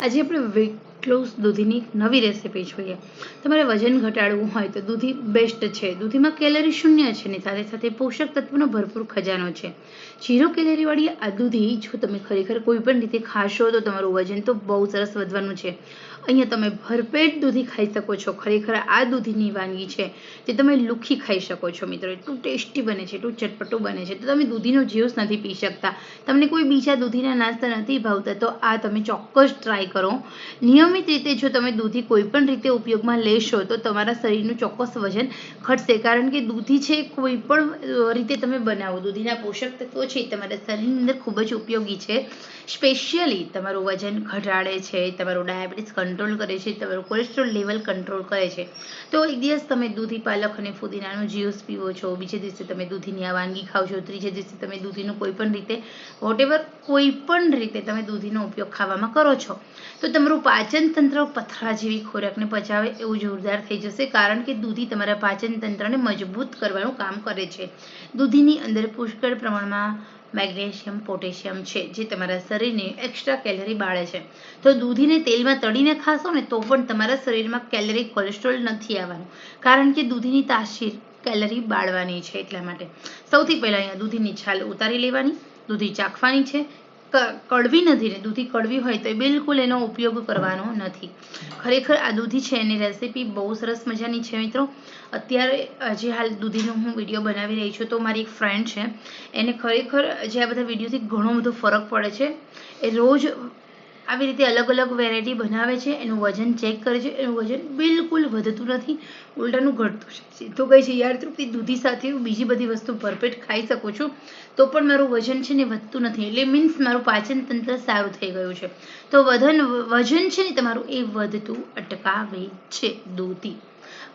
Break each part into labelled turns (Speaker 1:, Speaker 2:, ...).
Speaker 1: આજે આપણે વેટ દૂધીની નવી રેસીપી જોઈએ. તમારે વજન ઘટાડવું હોય તો દૂધી બેસ્ટ છે. દૂધીમાં કેલરી શૂન્ય છે ને સાથે સાથે પોષક તત્વનો ભરપૂર ખજાનો છે. ઝીરો કેલેરીવાળી આ દૂધી જો તમે ખરેખર કોઈ પણ રીતે ખાશો તો તમારું વજન તો બહુ સરસ વધવાનું છે. અહીંયા તમે ભરપેટ દૂધી ખાઈ શકો છો. ખરેખર આ દૂધીની વાનગી છે જે તમે લુખી ખાઈ શકો છો મિત્રો. એટલું ટેસ્ટી બને છે, એટલું ચટપટું બને છે. તો તમે દૂધીનો જ્યુસ નથી પી શકતા. તમને કોઈ બીજા દૂધીના નાસ્તા નથી ભાવતા, તો આ તમે ચોક્કસ ટ્રાય કરો. નિયમિત રીતે જો તમે દૂધી કોઈ પણ રીતે ઉપયોગમાં લેશો, તો તમારા શરીરનું ચોક્કસ વજન ઘટશે. કારણ કે દૂધી છે, કોઈ પણ રીતે તમે બનાવો. દૂધીના પોષક તત્વો છે તમારા શરીરની અંદર ખૂબ જ ઉપયોગી છે. સ્પેશિયલી તમારું વજન ઘટાડે છે, તમારું ડાયાબિટીસ કંટ્રોલ કરે છે તમારું કોલેસ્ટ્રોલ લેવલ કંટ્રોલ કરે છે. તો એક દિવસ તમે દૂધી, પાલક અને ફુદીનાનો જ્યુસ પીવો છો, બીજે દિવસે તમે દૂધીની આ વાનગી ખાવ છો, ત્રીજે દિવસે તમે દૂધીનું કોઈ પણ રીતે વોટેવર કોઈ પણ રીતે તમે દૂધીનો ઉપયોગ ખાવામાં કરો છો. તો તમારું પાચન તંત્ર પથરા જેવી ખોરાકને પચાવે એવું જોરદાર થઈ જશે, કારણ કે દૂધી તમારા પાચન તંત્રને મજબૂત કરવાનું કામ કરે છે. દૂધીની અંદર પુષ્કળ પ્રમાણમાં મેગ્નેશિયમ, પોટેશિયમ છે, જે તમારા શરીરને એક્સ્ટ્રા કેલરી બાળે છે. તો દૂધીને તેલમાં તળીને ખાશો ને તો પણ તમારા શરીરમાં કેલરી કોલેસ્ટ્રોલ નથી આવવાનું. કારણ કે દૂધીની તાસીર કેલરી બાળવાની છે એટલા માટે. સૌથી પહેલાં અહીંયા દૂધીની છાલ ઉતારી લેવાની, દૂધી ચાખવાની છે કડવી નથી ને દૂધી કડવી હોય તો બિલકુલ એનો ઉપયોગ કરવાનો નથી. ખરેખર આ દૂધી છે એની રેસીપી બહુ સરસ મજાની છે મિત્રો. અત્યારે જે હાલ દૂધીનો હું વીડિયો બનાવી રહી છું તો મારી એક ફ્રેન્ડ છે. એને ખરેખર જે આ બધા વિડીયોથી ઘણો બધો ફરક પડે છે. એ રોજ આવી રીતે અલગ અલગ વેરાયટી બનાવે છે, એનું વજન ચેક કરે છે, એનું વજન બિલકુલ વધતું નથી, ઉલટાનું ઘટતું છે. તો કહે છે, યાર તૃપ્તિ, દૂધી સાથે હું બીજી બધી વસ્તુ પરફેક્ટ ખાઈ શકું છું, તો પણ મારું વજન છે ને વધતું નથી. એટલે મીન્સ મારું પાચન તંત્ર સારું થઈ ગયું છે. તો વધન વજન છે ને તમારું એ વધતું અટકાવે છે દૂધી.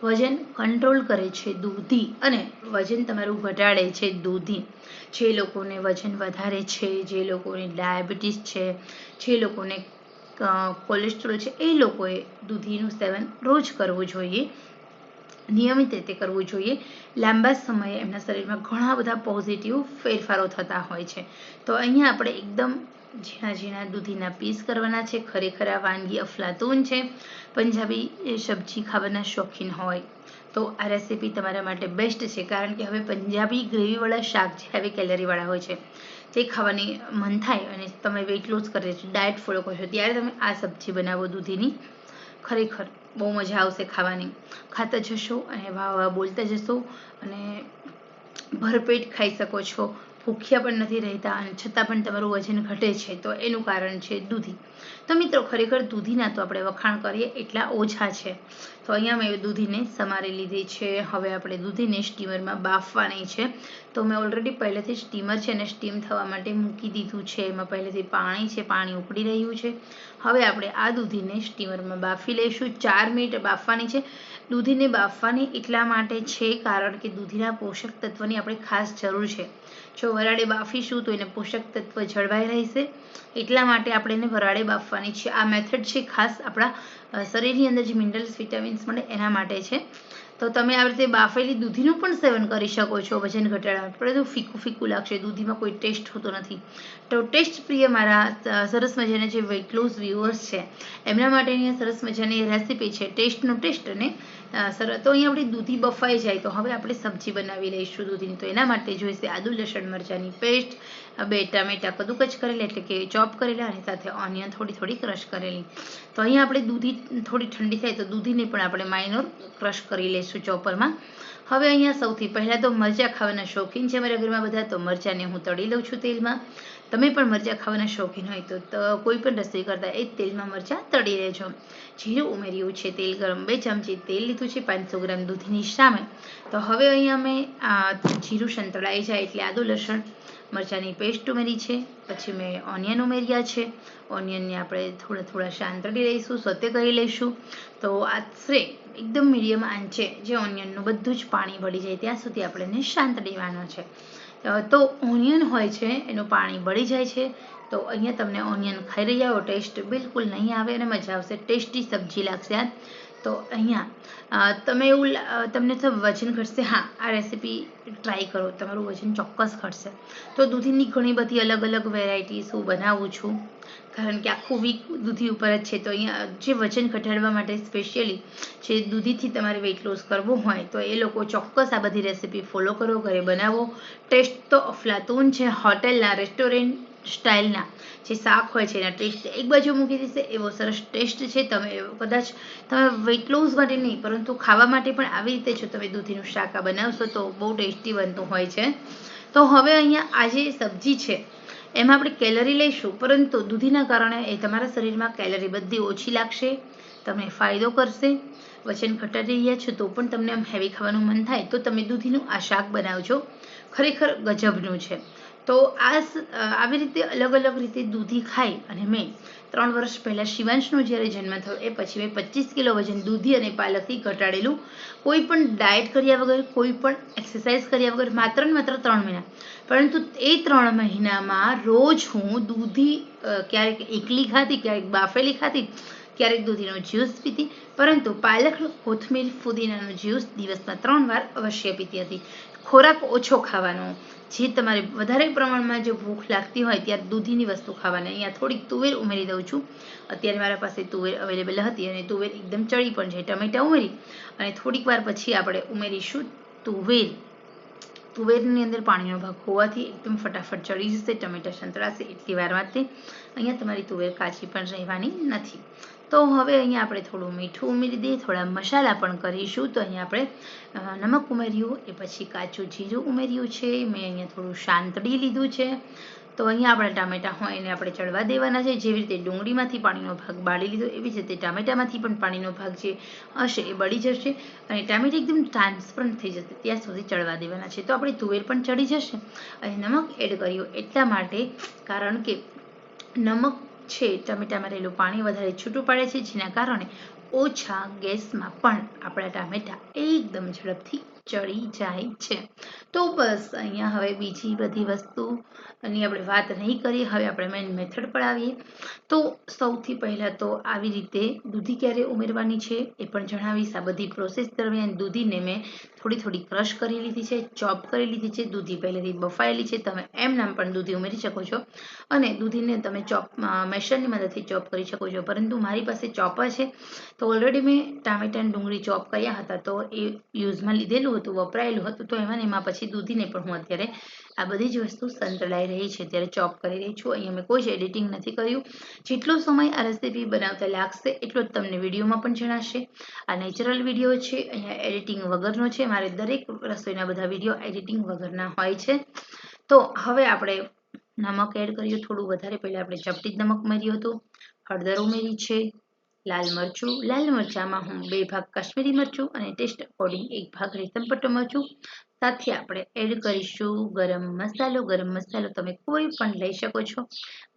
Speaker 1: વજન કંટ્રોલ કરે છે દૂધી અને વજન તમારું ઘટાડે છે દૂધી. જે લોકોને વજન વધારે છે, જે લોકોને ડાયાબિટીસ છે, જે લોકોને કોલેસ્ટ્રોલ છે, એ લોકોએ દૂધીનું સેવન રોજ કરવું જોઈએ. નિયમિત રીતે કરવું જોઈએ. લાંબા સમયે એમના શરીરમાં ઘણા બધા પોઝિટિવ ફેરફારો થતા હોય છે. તો અહીંયા આપણે એકદમ ઝીણા ઝીણા દૂધીના પીસ કરવાના છે. ખરેખર આ વાનગી અફલાતૂન છે. પંજાબી સબ્જી ખાવાના શોખીન હોય. તો આ રેસીપી તમારા માટે બેસ્ટ છે. કારણ કે હવે પંજાબી ગ્રેવીવાળા શાક જે હવે કેલરીવાળા હોય છે. તે ખાવાની મન થાય અને તમે વેઇટ લોસ કરે છે ડાયટ ફોલો કરશો, ત્યારે તમે આ સબ્જી બનાવો દૂધીની. ખરેખર. બહુ મજા આવશે ખાવાની. ખાતા જશો અને વાહ વાહ બોલતા જશો અને ભરપેટ ખાઈ શકો છો. ભૂખ્યા પણ નથી રહેતા અને છતાં પણ તમારું વજન ઘટે છે. તો એનું કારણ છે દૂધી. તો મિત્રો, ખરેખર દૂધીના તો આપણે વખાણ કરીએ એટલા ઓછા છે. તો અહીંયા મેં દૂધીને સમારી લીધી છે. હવે આપણે દૂધીને સ્ટીમરમાં બાફવાની છે. તો મેં ઓલરેડી પહેલેથી સ્ટીમર છે ને સ્ટીમ થવા માટે મૂકી દીધું છે. એમાં પહેલેથી પાણી છે, પાણી ઉકળી રહ્યું છે. હવે આપણે આ દૂધીને સ્ટીમરમાં બાફી લઈશું. ચાર મિનિટ બાફવાની છે. દૂધીને બાફવાની એટલા માટે છે કારણ કે દૂધીના પોષક તત્વની આપણે ખાસ જરૂર છે. જો વરાળે બાફીશું તો એને પોષક તત્વ જળવાઈ રહેશે. એટલા માટે આપણે એને વરાળે બાફવાની છે. આ મેથડ છે ખાસ આપણા શરીરની અંદર જે મિનરલ્સ વિટામિન્સ મળે એના માટે છે. તો તમે આ રીતે બાફેલી દૂધીનું પણ સેવન કરી શકો છો વજન ઘટાડવા. પરંતુ ફીકું ફીકું લાગશે. દૂધીમાં કોઈ ટેસ્ટ હોતો નથી. તો ટેસ્ટ પ્રિય મારા સરસ મજાના જે વેટ લોસ વ્યુઅર્સ છે, એમના માટેની સરસ મજાની રેસીપી છે, ટેસ્ટનો ટેસ્ટ અને સર, તો અહીંયા આપણી દૂધી બફાઈ જાય. તો હવે આપણે સબ્જી બનાવી લઈશું દૂધીની. તો એના માટે જોઈશે આદુ, લસણ, મરચાંની પેસ્ટ બે ટામેટા કદુકચ કરેલા, એટલે કે ચોપ કરેલા, અને સાથે ઓનિયન થોડી થોડી ક્રશ કરેલી. તો અહીંયા આપણે દૂધી થોડી ઠંડી થાય તો દૂધીને પણ આપણે માઇનોર ક્રશ કરી લઈશું ચોપરમાં. હવે અહીંયા સૌથી પહેલાં તો મરચાં ખાવાના શોખીન છે મારા ઘરમાં બધા. તો મરચાંને હું તળી લઉં છું તેલમાં. તમે પણ મરચાં ખાવાના શોખીન હોય તો કોઈ પણ રસોઈ કરતા એ તેલમાં મરચાં તળી લેજો. જીરું ઉમેર્યું છે, તેલ ગરમ બે ચમચી તેલ લીધું છે, પાંચસો ગ્રામ દૂધની સામે. તો હવે અહીંયા અમે જીરું સંતળાઈ જાય એટલે આદુ લસણ, મરચાંની પેસ્ટ ઉમેરી છે, પછી મેં ઓનિયન ઉમેર્યા છે. ઓનિયનને આપણે થોડા થોડા શાંતળી લઈશું, સતે કરી લઈશું. તો આશરે એકદમ મીડિયમ આંચે જે ઓનિયનનું બધું જ પાણી ભળી જાય, ત્યાં સુધી આપણે એને શાંતળીવાનો છે. તો ઓનિયન હોય છે, એનું પાણી બળી જાય છે, તો અહીંયા તમને ઓનિયન ખાઈ રહ્યા હો ટેસ્ટ બિલકુલ નહીં આવે અને મજા આવશે. ટેસ્ટી સબ્જી લાગશે તો અહીંયા તમે એવું તમને થોડું વજન ઘટશે, હા, આ રેસીપી ટ્રાય કરો, તમારું વજન ચોક્કસ ઘટશે. તો દૂધીની ઘણી બધી અલગ અલગ વેરાયટીઝ હું બનાવું છું. કારણ કે આખું વીક દૂધી ઉપર જ છે, તો અહીંયા જે વજન ઘટાડવા માટે સ્પેશિયલી જે દૂધીથી તમારે વેઇટ લોસ કરવો હોય, તો એ લોકો ચોક્કસ આ બધી રેસીપી ફોલો કરો, ઘરે બનાવો. ટેસ્ટ તો અફલાતૂન છે હોટેલના રેસ્ટોરન્ટ સ્ટાઇલના જે શાક હોય છે એના ટેસ્ટ એક બાજુ મૂકી દેશે એવો સરસ ટેસ્ટ છે. તમે કદાચ, તમે વેઇટ લોસ માટે નહીં, પરંતુ ખાવા માટે પણ આવી રીતે જો તમે દૂધીનું શાક બનાવશો તો બહુ ટેસ્ટી બનતું હોય છે. તો હવે અહીંયા આ જે સબ્જી છે, એમાં આપણે કેલરી લઈશું, પરંતુ દૂધીના કારણે એ તમારા શરીરમાં કેલરી બધી ઓછી લાગશે, તમને ફાયદો કરશે. વજન ઘટાડી રહ્યા છો તો પણ તમને આમ હેવી ખાવાનું મન થાય, તો તમે દૂધીનું આ શાક બનાવજો. ખરેખર ગજબનું છે. તો આ આવી રીતે અલગ અલગ રીતે દૂધી ખાઈ અને મેં ત્રણ વર્ષ પહેલાં શિવાંશનો જ્યારે જન્મ થયો એ પછી મેં પચીસ કિલો વજન દૂધી અને પાલકથી ઘટાડેલું. કોઈ પણ ડાયટ કર્યા વગર, કોઈ પણ એક્સરસાઇઝ કર્યા વગર માત્ર ને માત્ર ત્રણ મહિના. પરંતુ એ ત્રણ મહિનામાં રોજ હું દૂધી ક્યારેક એકલી ખાતી ક્યારેક બાફેલી ખાતી ક્યારેક દૂધીનો જ્યુસ પીતી પરંતુ પાલક, કોથમીર, ફુદીનાનો જ્યુસ દિવસમાં ત્રણ વાર અવશ્ય પીતી હતી. ખોરાક ઓછો ખાવાનો જે તમારે વધારે પ્રમાણમાં જો ભૂખ લાગતી હોય ત્યારે દૂધીની વસ્તુ ખાવાની. અહીંયા થોડીક તુવેર ઉમેરી દઉં છું. અત્યારે મારા પાસે તુવેર અવેલેબલ હતી અને તુવેર એકદમ ચડી પણ છે. ટમેટા ઉમેરી અને થોડીક વાર પછી આપણે ઉમેરીશું તુવેર. તુવેરની અંદર પાણીનો ભાગ હોવાથી એકદમ ફટાફટ ચડી જશે, ટમેટા સંતળાશે એટલી વારમાં તે અહીંયા તમારી તુવેર કાચી પણ રહેવાની નથી. તો હવે અહીંયા આપણે થોડું મીઠું ઉમેરી દઈએ, થોડા મસાલા પણ કરીશું. તો અહીંયા આપણે નમક ઉમેર્યું, એ પછી કાચું જીરું ઉમેર્યું છે. મેં અહીંયા થોડું શાંતડી લીધું છે. તો અહીંયા આપણે ટામેટા હોય એને આપણે ચડવા દેવાના છે. જેવી રીતે ડુંગળીમાંથી પાણીનો ભાગ બાળી લીધો, એવી જ રીતે ટામેટામાંથી પણ પાણીનો ભાગ જે હશે એ બળી જશે. અને ટામેટા એકદમ ટ્રાન્સપરન્ટ થઈ જશે, ત્યાં સુધી ચડવા દેવાના છે. તો આપણે તુવેર પણ ચડી જશે. અને નમક એડ કર્યું એટલા માટે, કારણ કે નમક છે. ટમેટામાં રહેલું પાણી વધારે છૂટું પડે છે, જેના કારણે ઓછા ગેસમાં પણ આપણા ટામેટા એકદમ ઝડપથી ચડી જાય છે. તો બસ, અહીંયા હવે બીજી બધી વસ્તુની આપણે વાત નહીં કરીએ. હવે આપણે મેઇન મેથડ પર આવીએ. તો સૌથી પહેલાં તો આવી રીતે દૂધી ક્યારે ઉમેરવાની છે એ પણ જણાવીશ. આ બધી પ્રોસેસ દરમિયાન દૂધીને મેં થોડી થોડી ક્રશ કરી લીધી છે ચોપ કરી લીધી છે. દૂધી પહેલેથી બફાયેલી છે. તમે એમ નામ પણ દૂધી ઉમેરી શકો છો. અને દૂધીને તમે ચોપ મેશરની મદદથી ચોપ કરી શકો છો. પરંતુ મારી પાસે ચોપર છે. તો ઓલરેડી મેં ટામેટા ડુંગળી ચોપ કર્યા હતા. તો એ યુઝમાં લીધેલું હતું વપરાયેલું હતું, તો એમાં એમાં પછી દૂધીને પણ હું અત્યારે આ બધી જ વસ્તુ સંતળાઈ રહી છે ત્યારે ચોપ કરી રહી છું. અહીંયા મેં કોઈ જ એડિટિંગ નથી કર્યું. જેટલો સમય આ રેસીપી બનાવતા લાગશે, એટલો જ તમને વિડીયોમાં પણ જણાશે. આ નેચરલ વીડિયો છે, અહીંયા એડિટિંગ વગરનો છે. મારે દરેક રસોઈના બધા વીડિયો એડિટિંગ વગરના હોય છે. તો હવે આપણે નમક એડ કર્યું થોડું વધારે પહેલાં આપણે ચપટી નમક ઉમેર્યું હતું. હળદર ઉમેરી છે. લાલ મરચું, લાલ મરચાંમાં હું બે ભાગ કાશ્મીરી મરચું અને ટેસ્ટ અકોર્ડિંગ એક ભાગ રેતમ પટ્ટો મરચું. સાથે આપણે એડ કરીશું ગરમ મસાલો. ગરમ મસાલો તમે કોઈ પણ લઈ શકો છો.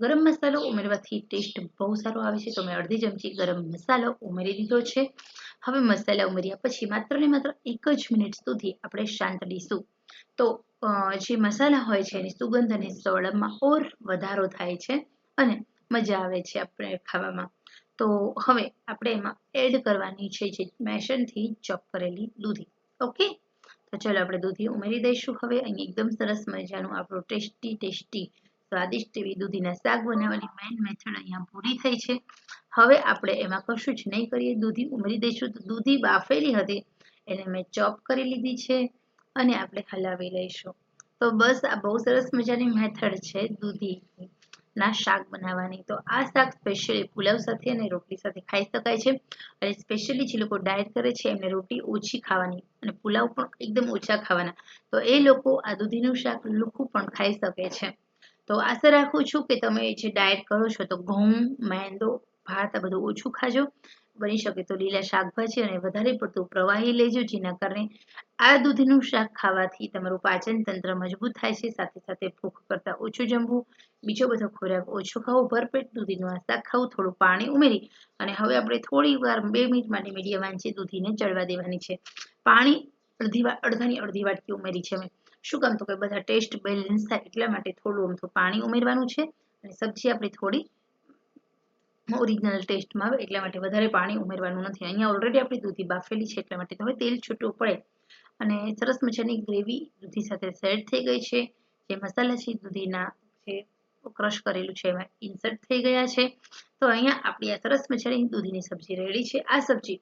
Speaker 1: ગરમ મસાલો ઉમેરવાથી ટેસ્ટ બહુ સારો આવે છે. તો મેં અડધી ચમચી ગરમ મસાલો ઉમેરી દીધો છે. હવે મસાલા ઉમેર્યા પછી માત્ર ને માત્ર એક જ મિનિટ સુધી આપણે શાંત દઈશું તો જે મસાલા હોય છે એની સુગંધ અને સ્વડમાં ઓર વધારો થાય છે અને મજા આવે છે આપણે ખાવામાં. તો હવે આપણે એમાં એડ કરવાની છે જે મેશનથી ચોપ કરેલી દૂધી. ઓકે તો ચલો આપણે દૂધી ઉમેરી દઈશું હવે. અહીં એકદમ સરસ મજાનું આપણું ટેસ્ટી ટેસ્ટી, સ્વાદિષ્ટ એવી દૂધીના શાક બનાવવાની મેઇન મેથડ અહીંયા પૂરી થઈ છે. હવે આપણે એમાં કશું જ નહીં કરીએ. દૂધી ઉમેરી દઈશું. તો દૂધી બાફેલી હતી, એને મેં ચોપ કરી લીધી છે અને આપણે હલાવી લઈશું. તો બસ આ બહુ સરસ મજાની મેથડ છે દૂધી. ના શાક બનાવવાની. તો આ શાક સ્પેશિયલી પુલાવ સાથે અને રોટલી સાથે ખાઈ શકાય છે. અને સ્પેશિયલી જે લોકો ડાયટ કરે છે, એમને રોટી ઓછી ખાવાની અને પુલાવ પણ એકદમ ઓછા ખાવાના. તો એ લોકો આ દૂધીનું શાક લુખું પણ ખાઈ શકે છે. તો આશા રાખું છું કે તમે જે ડાયટ કરો છો, તો ઘઉં, મેંદો, ભાત આ બધું ઓછું ખાજો. બની શકે તો લીલા શાકભાજી અને વધારે પડતું પ્રવાહી લેજો, જેના કારણે આ દૂધીનું શાક ખાવાથી તમારું પાચન તંત્ર મજબૂત થાય છે. સાથે સાથે ભૂખ કરતાં ઓછું જમવું, બીજો બધો ખોરાક ઓછો ખાવો, ભરપેટ દૂધીનું આ શાક ખાવું, થોડું પાણી ઉમેરી અને હવે આપણે થોડી વાર બે મિનિટ માટે મીડિયમ આંચે દૂધીને ચડવા દેવાની છે. પાણી અડધી અડધાની અડધી વાટકી ઉમેરી છે. મેં શું કામ તો કે બધા ટેસ્ટ બેલેન્સ થાય એટલા માટે થોડું અમથું પાણી ઉમેરવાનું છે અને સબ્જી આપણી થોડી ઓરિજિનલ ટેસ્ટમાં આવે એટલા માટે વધારે પાણી ઉમેરવાનું નથી. અહીંયા ઓલરેડી આપણી દૂધી બાફેલી છે એટલા માટે હવે તેલ છૂટું પડે. અને સરસ મજાની ગ્રેવી દૂધી સાથે સેટ થઈ ગઈ છે. જે મસાલા છે દૂધીના જે ક્રશ કરેલું છે એમાં ઇન્સર્ટ થઈ ગયા છે. તો અહીંયા આપણી આ સરસ મજાની દૂધીની સબ્જી રેડી છે. આ સબ્જી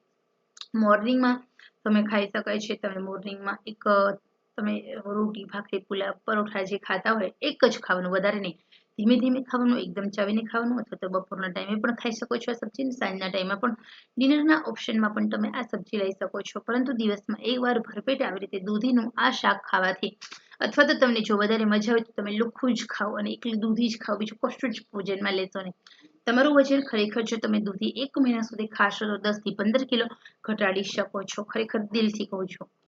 Speaker 1: મોર્નિંગમાં તમે ખાઈ શકાય છે. તમે મોર્નિંગમાં એક, તમે રોટી, ભાખરી, પુલાવ, પરોઠા જે ખાતા હોય એક જ ખાવાનું, વધારે નહીં. ધીમે ધીમે ખાવાનું, એકદમ ચાવીને ખાવાનું અથવા તો બપોરના ટાઈમે પણ ખાઈ શકો છો આ સબ્જી સાંજના ટાઈમમાં પણ ડિનરના ઓપ્શનમાં પણ તમે આ સબ્જી લઈ શકો છો. પરંતુ દિવસમાં એકવાર ભરપેટ આવી રીતે દૂધીનું આ શાક ખાવાથી અથવા તો તમને જો વધારે મજા આવે તો તમે લુખ્ખું જ ખાઓ અને એકલી દૂધી જ ખાઓ, બીજું કશું જ ભોજનમાં લેશો નહીં. તમારું વજન ખરેખર જો તમે દૂધી એક મહિના સુધી ખાશો તો દસથી પંદર કિલો ઘટાડી શકો છો. ખરેખર દિલથી કહું છું.